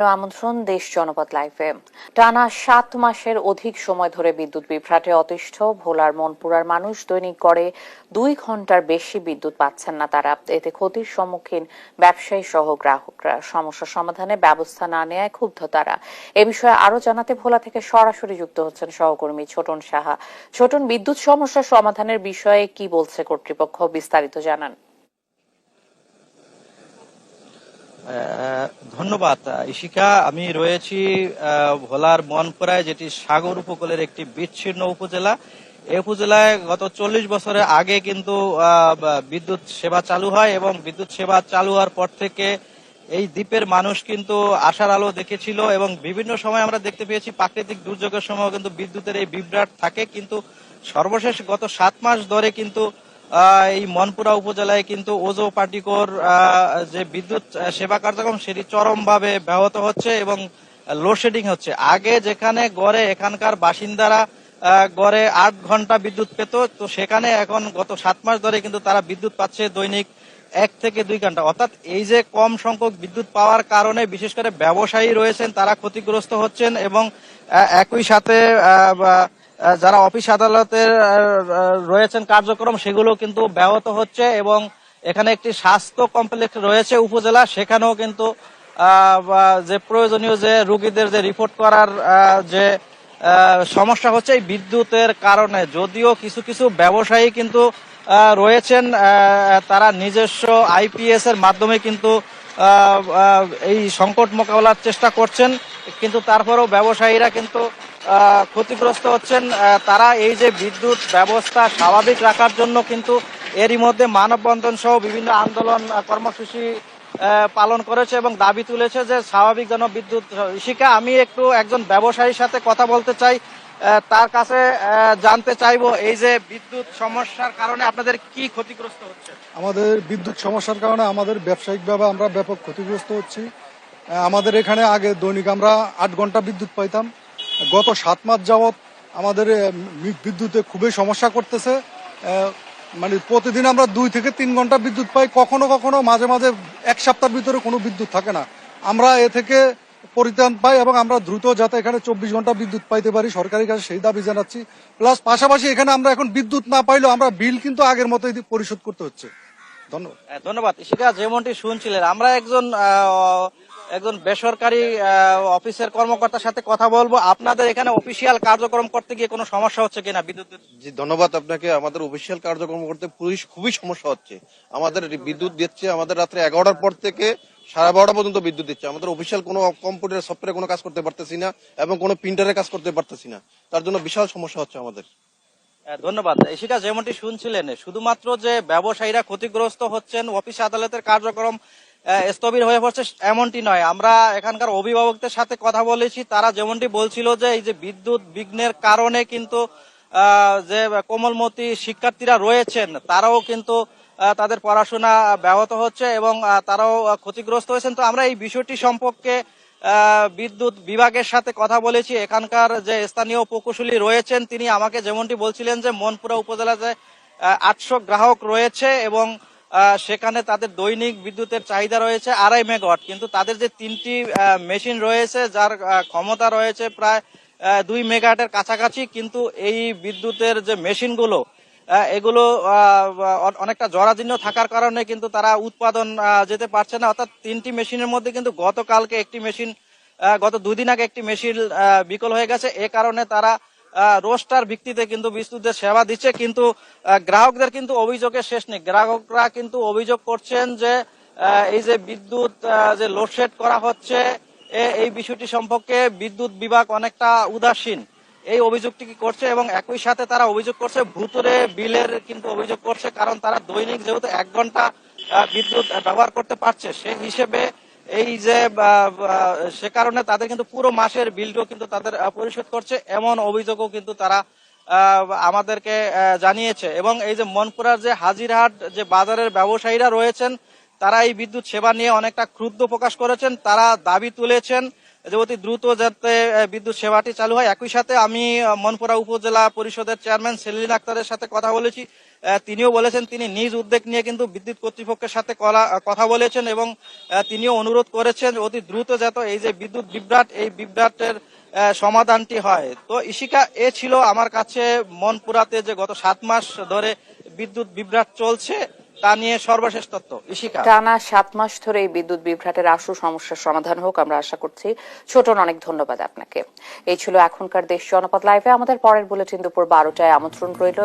আমন্ত্রণ দেশ জনপদ লাইভে টানা সাত মাসের অধিক সময় ধরে বিদ্যুৎ বিভ্রাটে অতিষ্ঠ, ভোলার মনপুরার মানুষ দৈনিক গড়ে দুই ঘণ্টার বেশি বিদ্যুৎ পাচ্ছেন না তারা। এতে ক্ষতির সম্মুখীন ব্যবসায়ী সহ গ্রাহকরা। সমস্যা সমাধানে ব্যবস্থা না নেয় ক্ষুব্ধ তারা। এ বিষয়ে আরও জানাতে ভোলা থেকে সরাসরি যুক্ত হচ্ছেন সহকর্মী ছোটন সাহা। ছোটন, বিদ্যুৎ সমস্যা সমাধানের বিষয়ে কি বলছে কর্তৃপক্ষ বিস্তারিত জানান। ধন্যবাদ। ইশিকা আমি রয়েছি ভোলার মনপুরায়, যেটি সাগর উপকূলের একটি বিচ্ছিন্ন উপজেলা। এই উপজেলায় গত চল্লিশ বছরের আগে কিন্তু বিদ্যুৎ সেবা চালু হয় এবং বিদ্যুৎ সেবা চালু হওয়ার পর থেকে এই দ্বীপের মানুষ কিন্তু আশার আলো দেখেছিল এবং বিভিন্ন সময় আমরা দেখতে পেয়েছি, প্রাকৃতিক দুর্যোগের সময় কিন্তু বিদ্যুতের এই বিভ্রাট থাকে। কিন্তু সর্বশেষ গত সাত মাস ধরে কিন্তু এই মনপুরা উপজেলায় কিন্তু ওজো পার্টিকোর যে বিদ্যুৎ সেবা কার্যক্রম সেটি চরমভাবে ব্যাহত হচ্ছে এবং লোডশেডিং হচ্ছে। আগে যেখানে গড়ে এখানকার বাসিন্দারা গড়ে আট ঘণ্টা বিদ্যুৎ পেত, তো সেখানে এখন গত সাত মাস ধরে কিন্তু তারা বিদ্যুৎ পাচ্ছে দৈনিক এক থেকে দুই ঘণ্টা। অর্থাৎ এই যে কম সংখ্যক বিদ্যুৎ পাওয়ার কারণে বিশেষ করে ব্যবসায়ী রয়েছেন, তারা ক্ষতিগ্রস্ত হচ্ছেন এবং একই সাথে যারা অফিস আদালতের রয়েছেন কার্যক্রম, সেগুলো কিন্তু ব্যাহত হচ্ছে এবং এখানে একটি স্বাস্থ্য কমপ্লেক্স রয়েছে উপজেলা। সেখানেও কিন্তু যে প্রয়োজনীয় যে রুগীদের যে রিপোর্ট করার যে সমস্যা হচ্ছে এই বিদ্যুতের কারণে। যদিও কিছু কিছু ব্যবসায়ী কিন্তু রয়েছেন তারা নিজস্ব আইপিএস এর মাধ্যমে কিন্তু এই সংকট মোকাবেলার চেষ্টা করছেন। কিন্তু তারপরেও ব্যবসায়ীরা কিন্তু ক্ষতিগ্রস্ত হচ্ছেন তারা এই যে বিদ্যুৎ ব্যবস্থা স্বাভাবিক রাখার জন্য কিন্তু এরই মধ্যে মানববন্ধন সহ বিভিন্ন আন্দোলন কর্মসূচি পালন করেছে এবং দাবি তুলেছে যে স্বাভাবিক যেন বিদ্যুৎ শিকা আমি একটু একজন ব্যবসায়ীর সাথে কথা বলতে চাই তার কাছে জানতে চাইব এই যে বিদ্যুৎ সমস্যার কারণে আপনাদের কি ক্ষতিগ্রস্ত হচ্ছে? আমাদের বিদ্যুৎ সমস্যার কারণে আমাদের ব্যবসায়িকভাবে আমরা ব্যাপক ক্ষতিগ্রস্ত হচ্ছি। আমাদের এখানে আগে দৈনিক আমরা আট ঘণ্টা বিদ্যুৎ পাইতাম। গত সাত মাস যাবৎ আমাদের বিদ্যুতে খুবই সমস্যা করতেছে। মানে প্রতিদিন আমরা দুই থেকে তিন ঘণ্টা বিদ্যুৎ পাই। কখনো কখনো মাঝে মাঝে এক সপ্তাহের ভিতরে কোনো বিদ্যুৎ থাকে না। আমরা এ থেকে পরিত্রাণ পাই এবং আমরা দ্রুত যাতে এখানে চব্বিশ ঘণ্টা বিদ্যুৎ পাইতে পারি। সরকারের কাছে সেই দাবি জানাচ্ছি। প্লাস পাশাপাশি এখানে আমরা এখন বিদ্যুৎ না পাইলেও আমরা বিল কিন্তু আগের মতোই পরিশোধ করতে হচ্ছে। ধন্যবাদ। হ্যাঁ, ধন্যবাদ। যেমনটি শুনছিলেন আমরা একজন একজন বেসরকারি অফিসের কর্মকর্তার সাথে কথা বলব। আপনাদের এখানে অফিসিয়াল কার্যক্রম করতে গিয়ে কোনো সমস্যা হচ্ছে কিনা বিদ্যুতের? জি ধন্যবাদ আপনাকে। আমাদের অফিসিয়াল কার্যক্রম করতে খুবই খুবই সমস্যা হচ্ছে। আমাদের বিদ্যুৎ দিচ্ছে আমাদের রাত্রে এগারোটার পর থেকে সাড়ে বারোটা পর্যন্ত বিদ্যুৎ দিচ্ছে। আমাদের অফিসিয়াল কোনো কম্পিউটার সফটওয়্যারে কোনো কাজ করতে পারতেছি না এবং কোনো প্রিন্টারে কাজ করতে পারতেছি না। তার জন্য বিশাল সমস্যা হচ্ছে আমাদের। ধন্যবাদ। সেটা যেমনটি শুনছিলেন, শুধুমাত্র যে ব্যবসায়ীরা ক্ষতিগ্রস্ত হচ্ছেন, অফিস আদালতের কার্যক্রম স্থবির হয়ে পড়ছে এমনটি নয়। আমরা এখানকার অভিভাবকদের সাথে কথা বলেছি, তারা যেমনটি বলছিল যে এই যে বিদ্যুৎ বিঘ্নের কারণে কিন্তু যে কোমলমতি শিক্ষার্থীরা রয়েছেন, তারাও কিন্তু তাদের পড়াশোনা ব্যাহত হচ্ছে এবং তারাও ক্ষতিগ্রস্ত হয়েছেন। তো আমরা এই বিষয়টি সম্পর্কে বিদ্যুৎ বিভাগের সাথে কথা বলেছি। এখানকার যে স্থানীয় প্রকৌশলী রয়েছেন, তিনি আমাকে যেমনটি বলছিলেন যে মনপুরা উপজেলা যে আটশো গ্রাহক রয়েছে এবং সেখানে তাদের দৈনিক বিদ্যুতের চাহিদা রয়েছে আড়াই মেগাওয়াট। কিন্তু তাদের যে তিনটি মেশিন রয়েছে, যার ক্ষমতা রয়েছে প্রায় দুই মেগাওয়াটের কাছাকাছি, কিন্তু এই বিদ্যুতের যে মেশিনগুলো এগুলো অনেকটা জরাজীর্ণ থাকার কারণে কিন্তু তারা উৎপাদন যেতে পারছে না। অর্থাৎ তিনটি মেশিনের মধ্যে কিন্তু গতকালকে একটি মেশিন গত দুদিন আগে একটি মেশিন বিকল হয়ে গেছে। এ কারণে তারা রোস্টার ভিত্তিতে কিন্তু বিদ্যুতের সেবা দিচ্ছে, কিন্তু গ্রাহকদের কিন্তু অভিযোগের শেষ নেই। গ্রাহকরা কিন্তু অভিযোগ করছেন যে এই যে বিদ্যুৎ যে লোডশেড করা হচ্ছে এই বিষয়টি সম্পর্কে বিদ্যুৎ বিভাগ অনেকটা উদাসীন। এই অভিযোগটি কি করছে এবং একই সাথে তারা অভিযোগ করছে ভুতুরে বিলের কিন্তু অভিযোগ করছে, কারণ তারা দৈনিক যেহেতু এক ঘণ্টা বিদ্যুৎ ব্যবহার করতে পারছে সেই হিসেবে এই যে সে কারণে তাদের কিন্তু পুরো মাসের বিলটাও কিন্তু তাদের পরিশোধ করছে, এমন অভিযোগও কিন্তু তারা আমাদেরকে জানিয়েছে। এবং এই যে মনপুরার যে হাজিরহাট যে বাজারের ব্যবসায়ীরা রয়েছেন, তারা এই বিদ্যুৎ সেবা নিয়ে অনেকটা ক্ষুব্ধ প্রকাশ করেছেন, তারা দাবি তুলেছেন যে অতি দ্রুত যাতে বিদ্যুৎ সেবাটি চালু হয়। একই সাথে আমি মনপুরা উপজেলা পরিষদের চেয়ারম্যান সেলিন আক্তারের সাথে কথা বলেছি। তিনিও বলেছেন, তিনি নিজ উদ্যোগ নিয়ে কিন্তু বিদ্যুৎ কর্তৃপক্ষের সাথে কথা বলেছেন এবং তিনিও অনুরোধ করেছেন অতি দ্রুত যাতে এই যে বিদ্যুৎ বিভ্রাট, এই বিভ্রাটের সমাধানটি হয়। তো ইশিকা, এ ছিল আমার কাছে মনপুরাতে যে গত সাত মাস ধরে বিদ্যুৎ বিভ্রাট চলছে। তা নিয়ে সর্বশেষ তথ্য, ইশিকা। টানা সাত মাস ধরে এই বিদ্যুৎ বিভ্রাটের আশু সমস্যার সমাধান হোক, আমরা আশা করছি ছোটন, অনেক ধন্যবাদ আপনাকে। এই ছিল এখনকার দেশ জনপদ লাইভে আমাদের পরের বুলেটিন দুপুর বারোটায় আমন্ত্রণ রইল।